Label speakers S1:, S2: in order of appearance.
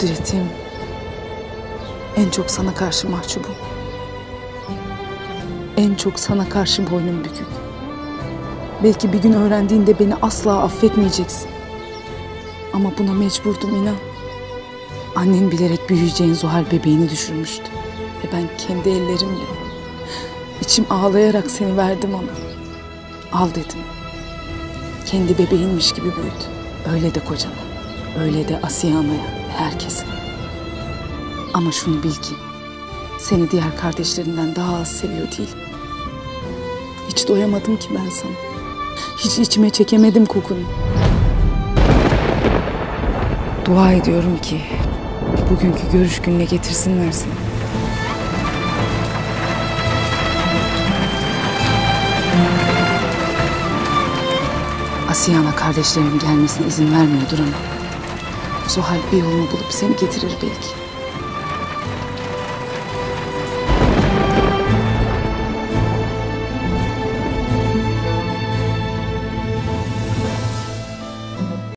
S1: Kudretim. En çok sana karşı mahcubum. En çok sana karşı boynum bükük. Belki bir gün öğrendiğinde beni asla affetmeyeceksin. Ama buna mecburdum inan. Annen bilerek büyüyeceğin Zuhal bebeğini düşürmüştü. Ve ben kendi ellerimle içim ağlayarak seni verdim ona. Al dedim. Kendi bebeğinmiş gibi büyüt. Öyle de kocana. Öyle de Asiye Ana'ya, herkese. Ama şunu bil ki seni diğer kardeşlerinden daha az seviyor değil. Hiç doyamadım ki ben sana. Hiç içime çekemedim kokunu. Dua ediyorum ki bugünkü görüş gününe getirsinler seni. Asiye ana kardeşlerinin gelmesine izin vermiyordur ama Zuhal bir yolunu bulup seni getirir belki.